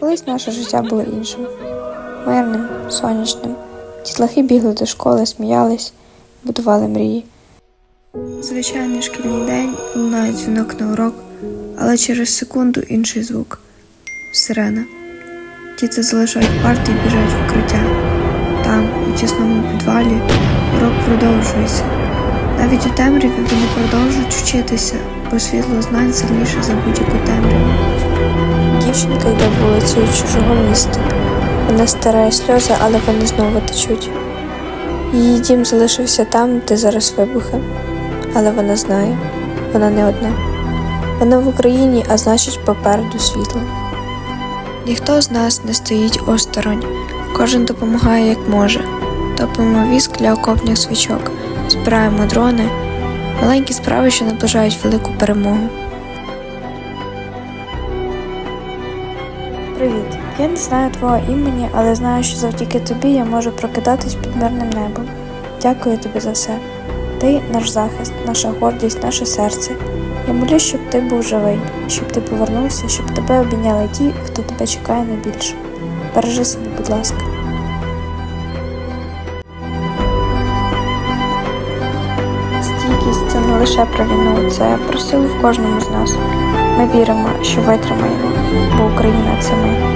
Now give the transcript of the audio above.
Колись наше життя було іншим, мирним, сонячним. Дітлахи бігли до школи, сміялись, будували мрії. Звичайний шкільний день лунає дзвінок на урок, але через секунду інший звук сирена. Діти залишають парти і біжать в укриття. Там, у тісному підвалі, урок продовжується. Навіть у темряві вони продовжують вчитися, бо світло знань сильніше за будь-яку темряву. Дівчинка йде вулицею чужого міста. Вона стирає сльози, але вони знову течуть. Її дім залишився там, де зараз вибухи. Але вона знає, вона не одна. Вона в Україні, а значить попереду світло. Ніхто з нас не стоїть осторонь, кожен допомагає як може. Топимо віск для окопних свічок, збираємо дрони, маленькі справи, що наближають велику перемогу. Привіт! Я не знаю твого імені, але знаю, що завдяки тобі я можу прокидатись під мирним небом. Дякую тобі за все. Ти наш захист, наша гордість, наше серце. Я молюсь, щоб ти був живий, щоб ти повернувся, щоб тебе обійняли ті, хто тебе чекає найбільше. Бережи себе, будь ласка. Стійкість це не лише про війну, це про силу в кожному з нас. Ми віримо, що витримаємо, бо Україна це ми.